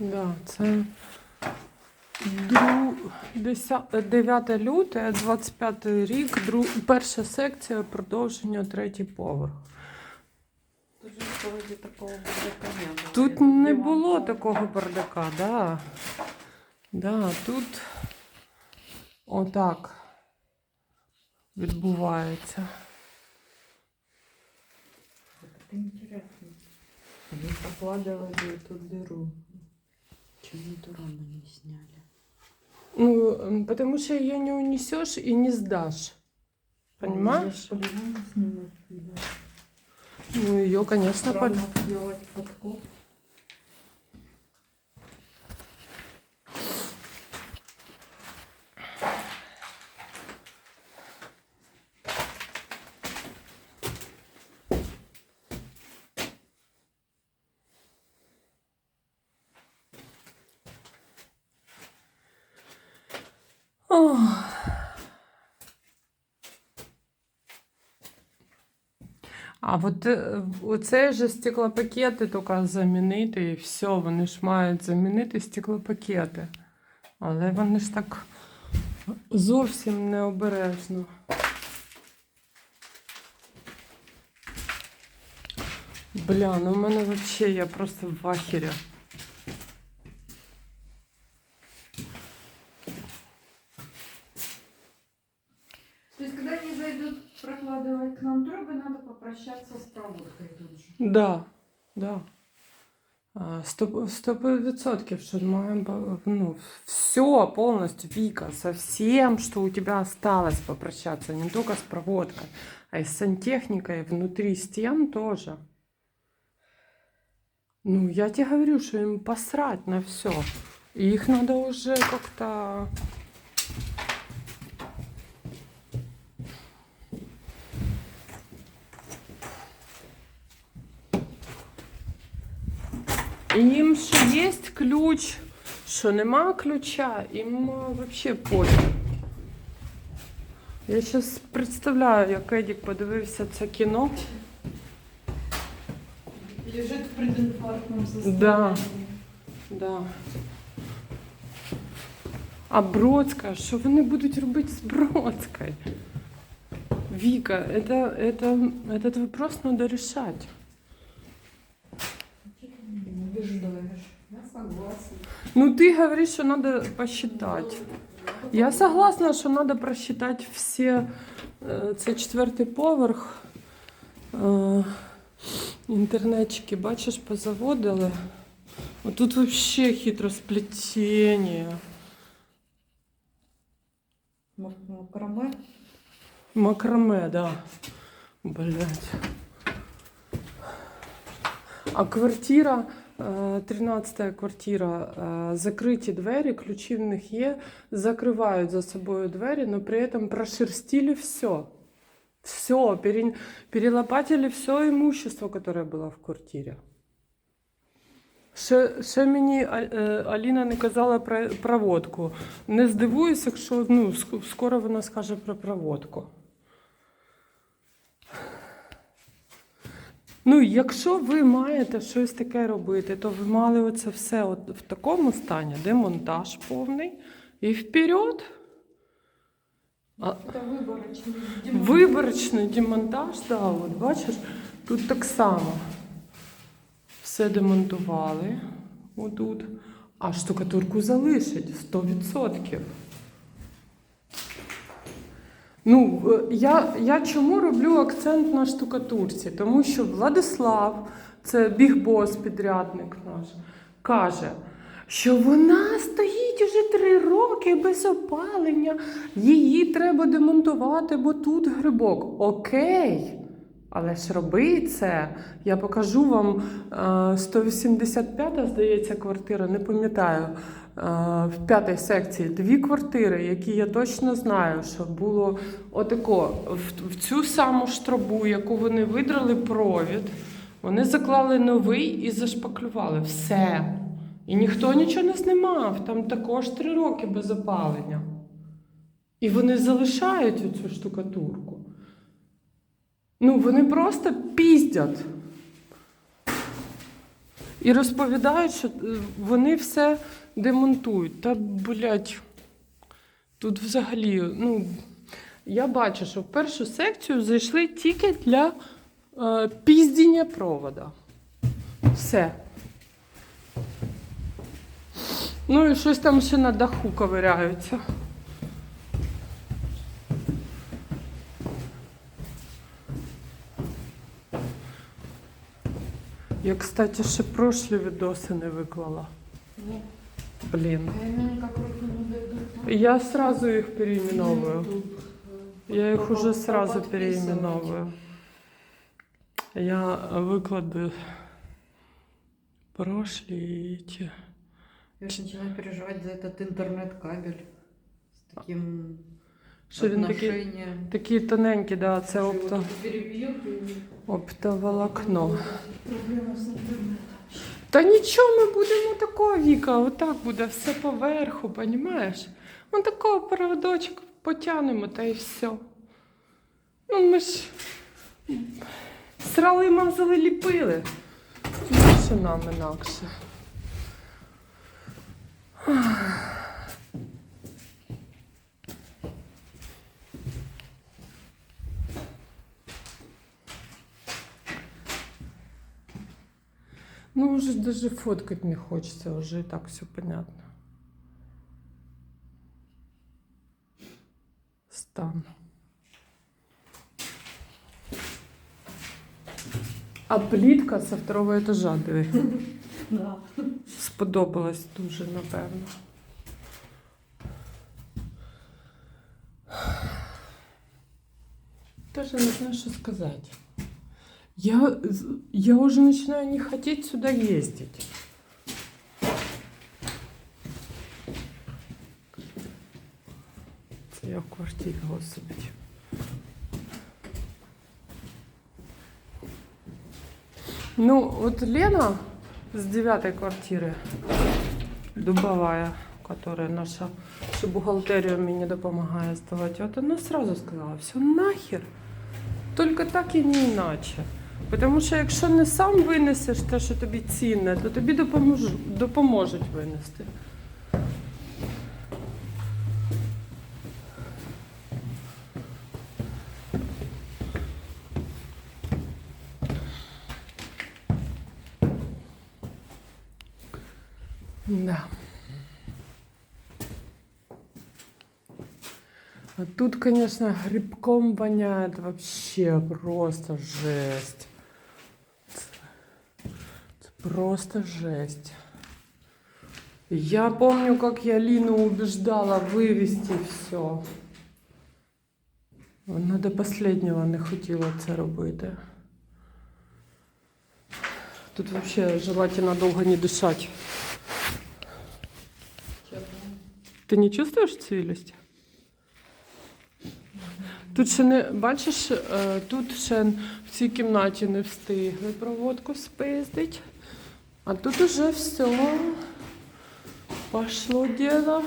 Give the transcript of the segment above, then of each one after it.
Да, це дру... 10... 9 люте, 25 рік, дру... перша секція, продовження, третій поверх. Тут же вроде такого бардака не было. Тут Я не диван було был. такого бардака, да. Да, тут отак відбувається. Это интересно. Они прокладывали Чего эту раму не сняли? Ну, потому что ее не унесешь и не сдашь. Понимаешь? Видео. Ну, ее, конечно, по... А от е, оце ж стеклопакети тільки замінити, і все, вони ж мають замінити стеклопакети. Але вони ж так зовсім необережно. Бля, ну в мене взагалі я просто в ахері. прокладывать к нам трубы, надо попрощаться с проводкой тут же. Да, да. А, Сто сто відсотків, що маємо по- ну, все полностью, Вика, со всем, что у тебя осталось попрощаться, не только с проводкой, а и с сантехникой внутри стен тоже. Ну, я тебе говорю, что им посрать на все. И их надо уже как-то... їм що є ключ, що нема ключа, їм взагалі пофіг. Я зараз представляю, як Едік подивився це кіно. Лежит в прединфарктном состоянии. Да. Да. А Бродська, що вони будуть робити з Бродською? Віка, это, это, этот вопрос надо решать. Убеждаешь. Я согласна. Ну, ты говоришь, что надо посчитать. Я согласна, що треба просчитати всі. е, Це четвертий поверх. Е, Інтернетчики, бачиш, позаводили. Отут вообще хитросплетение. Может, макраме? Макраме, да. Блять. А квартира, 13 квартира, е, закриті двері, ключі в них є, закривають за собою двері, но при этом прошерстили все. Все, перелопатили все имущество, которое было в квартирі. Ще, ще мені е, Аліна не казала про проводку. Не здивуюся, якщо ну, скоро вона скаже про проводку. Ну, якщо ви маєте щось таке робити, то ви мали оце все от в такому стані, демонтаж повний і вперед. А, Это выборочный. Виборочний демонтаж, да, от бачиш, тут так само. Все демонтували отут, а штукатурку залишать 100%. Ну, е, я, я чому роблю акцент на штукатурці? Тому що Владислав, це бігбос, підрядник наш, каже, що вона стоїть уже три роки без опалення, її треба демонтувати, бо тут грибок. Окей. Але ж роби це. Я покажу вам е, 185, здається, квартира, не пам'ятаю. е, В п'ятій секції дві квартири, які я точно знаю, що було отако в цю саму штробу, яку вони видрали провід, вони заклали новий і зашпаклювали все. І ніхто нічого не знімав. Там також три роки без опалення. І вони залишають оцю штукатурку. Ну, вони просто піздять. І розповідають, що е, вони все демонтують. Та, блядь, тут взагалі, ну, я бачу, що в першу секцію зайшли тільки для е, піздіння провода. Все. Ну і щось там ще на даху ковиряються. Я, кстати, ще прошлі відоси не виклала. Ну, Блін. а они никак руки не дойдут. Я сразу їх переименовую. Тут, э, Я їх попо- уже сразу поподписывать. переименовую. Я викладу прошлі і ті. Я же начинаю переживать за этот интернет-кабель с таким Що він такий, такий тоненький, да, це опто, оптоволокно. Та нічого, ми будемо такого віка, отак буде все поверху, понімаєш? Ми такого проводочок потягнемо та й все. Ну, ми ж срали мазали ліпили. Що нам інакше. Ну, уже даже фоткать не хочется, уже и так все понятно. Стан. А плітка со второго етажа, диви. Да. Сподобалась дуже, напевно. Даже не знаю, что сказать. Я, я уже начинаю не хотеть сюда ездить. Це я в квартирі, господи. Ну, вот Лена с девятой квартиры, дубовая, которая наша, що бухгалтерію мені допомагає здавати, от вона сразу сказала, все нахер, тільки так і не іначе. Тому що якщо не сам винесеш те, що тобі цінне, то тобі допоможу, допоможуть винести. А тут, конечно, грибком воняет вообще просто жесть. Это просто жесть. Я помню, как я Лину убеждала вывести все. Вона до последнього не хотіла це робити. Тут вообще желательно долго не дышать. Честно. Ти не чувствуєш цвілість? Тут ще не бачиш, е, тут ще в цій кімнаті не встигли проводку спиздить. А тут уже все. Пошло діло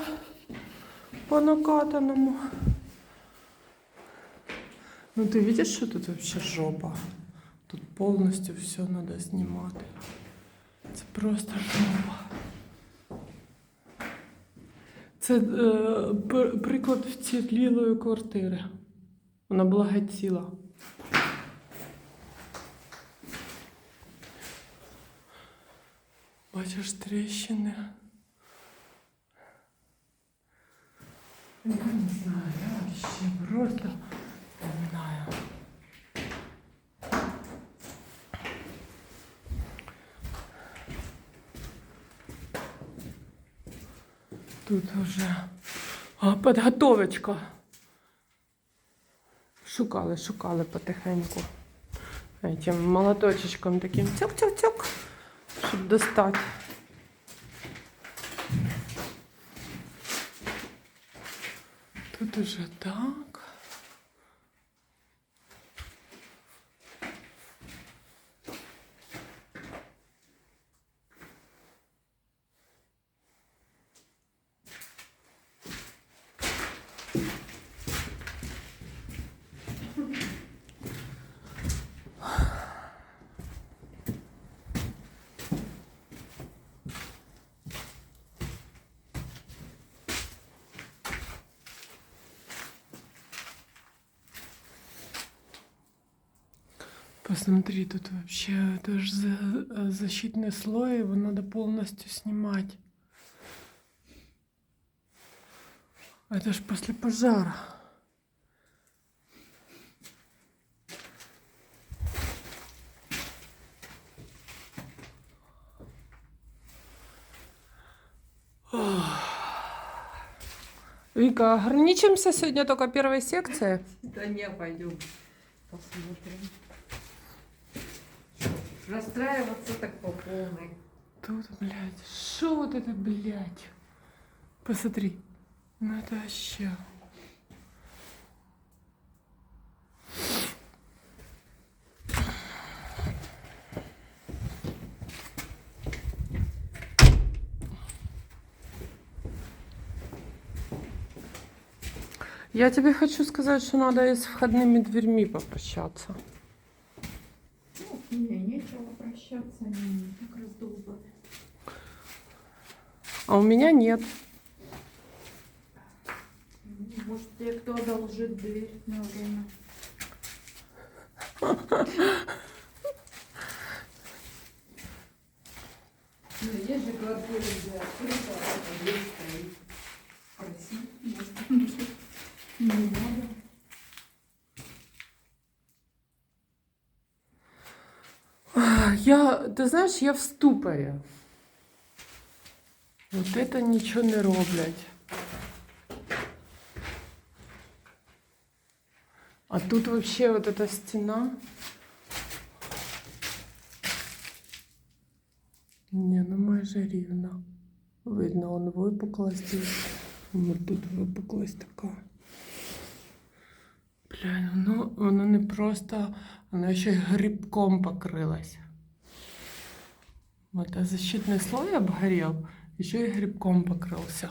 по накатаному. Ну ти бачиш, що тут вообще жопа? Тут повністю все треба знімати. Це просто жопа. Це е, пр- приклад вцілілої квартири. Вона була геть ціла. Бачиш тріщини. Я не знаю, я вообще просто не знаю. Тут уже а, підготовочка. Шукали, шукали потихеньку. Этим молоточечком таким цьок-цьок-цьок, щоб достати. Тут уже так. Посмотри, тут вообще это же за, э, защитный слой, его надо полностью снимать. Это ж после пожара. Вика, ограничимся сегодня только первой секцией? Да не, пойдем. Посмотрим. Расстраиваться так по полной. Тут, блядь, что вот это, блядь? Посмотри. Ну это вообще. Я тебе хочу сказать, что надо и с входными дверьми попрощаться. Ну, не, нечего прощаться, они так раздолбаны. А у меня нет. Ну, Может, тебе кто одолжит дверь на время? Ну, есть же квартиры, где открыто, а дверь стоит. Спроси, может, может, не надо. А, Я, ти знаєш, я в ступорі. Вот это нічого не роблять. А тут вообще вот эта стена. Не, ну майже рівна. Видно, он випуклость. і Вот тут випуклость така. Бля, воно, воно не просто, воно ще й грибком покрилось. Вот а защитный слой обгорел, еще и грибком покрылся.